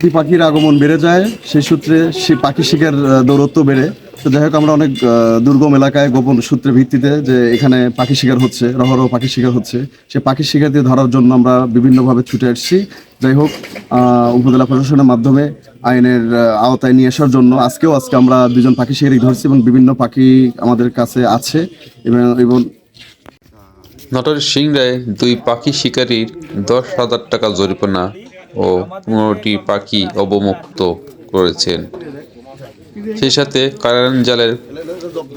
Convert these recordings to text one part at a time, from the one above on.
পাখি পাখির আগমন বেড়ে যায়, সেই সূত্রে সে পাখি শিকার দৌরত্ব বেড়ে। তো যাই হোক, আমরা অনেক দুর্গম এলাকায় গোপন সূত্রের ভিত্তিতে যে এখানে পাখি শিকার হচ্ছে, রহরহ পাখি শিকার হচ্ছে, সে পাখি শিকার দিয়ে ধরার জন্য আমরা বিভিন্নভাবে ছুটে আসছি। যাই হোক উপজেলা প্রশাসনের মাধ্যমে আইনের আওতায় নিয়ে আসার জন্য আজকেও আজকে আমরা দুজন পাখি শিকারি ধরছি এবং বিভিন্ন পাখি আমাদের কাছে আছে এবং এবং নটর সিংড়ায় দুই পাখি শিকারীর দশ হাজার টাকা জরিমানা ও পনেরোটি পাখি অবমুক্ত করেছেন। সেই সাথে কারেন্ট জালের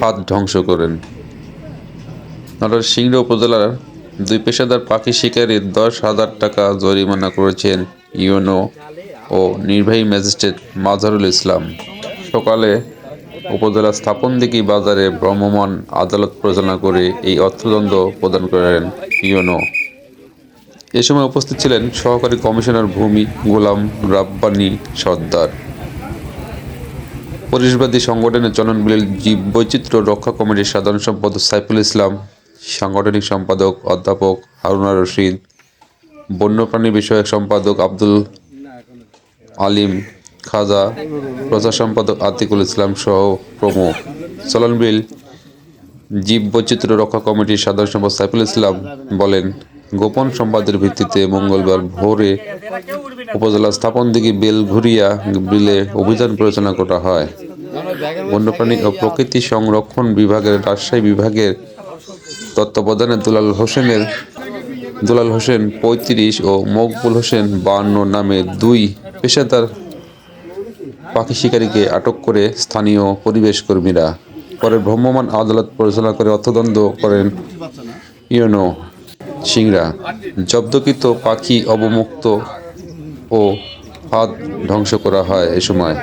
হাত ধ্বংস করেন। নটর সিংড়া উপজেলার দুই পেশাদার পাখি শিকারীর দশ হাজার টাকা জরিমানা করেছেন ইউনো ও নির্বাহী ম্যাজিস্ট্রেট মাজহারুল ইসলাম। সকালে উপজেলা স্থাপনদিঘি বাজারে ভ্রাম্যমাণ আদালত পরিচালনা করে এই অর্থদণ্ড প্রদান করেন ইউনো। এ সময় উপস্থিত ছিলেন সহকারী কমিশনার ভূমি গোলাম রাব্বানি সর্দার। পরিবেশবাদী সংগঠনের চলনবিল জীব বৈচিত্র্য রক্ষা কমিটির সাধারণ সম্পাদক সাইফুল ইসলাম, সাংগঠনিক সম্পাদক অধ্যাপক হারুনা রশিদ, বন্যপ্রাণী বিষয়ক সম্পাদক আব্দুল আলিম খাজা, প্রচার সম্পাদক আতিকুল ইসলাম সহ প্রমুখ। চলনবিল জীব বৈচিত্র্য রক্ষা কমিটির সাধারণ সম্পাদক সাইফুল ইসলাম বলেন গোপন সংবাদের ভিত্তিতে মঙ্গলবার ভোরে উপজেলা স্থাপন দিকে বেলঘুরিয়া বিলে অভিযান পরিচালনা করা হয়। বন্যপ্রাণী ও প্রকৃতি সংরক্ষণ বিভাগের রাজশাহী বিভাগের তত্ত্বাবধানে দুলাল হোসেনের দুলাল হোসেন পঁয়ত্রিশ ও মকবুল হোসেন বান্ন নামে দুই পেশাদার পাখি শিকারীকে আটক করে স্থানীয় পরিবেশ কর্মীরা। পরে ভ্রাম্যমাণ আদালত পরিচালনা করে অর্থদণ্ড করেন ইউনো। সিংড়া জব্দকৃত পাখি অবমুক্ত ও হাত ধ্বংস করা হয় এ সময়।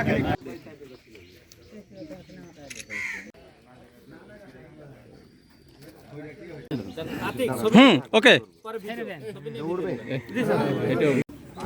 হুম ওকে।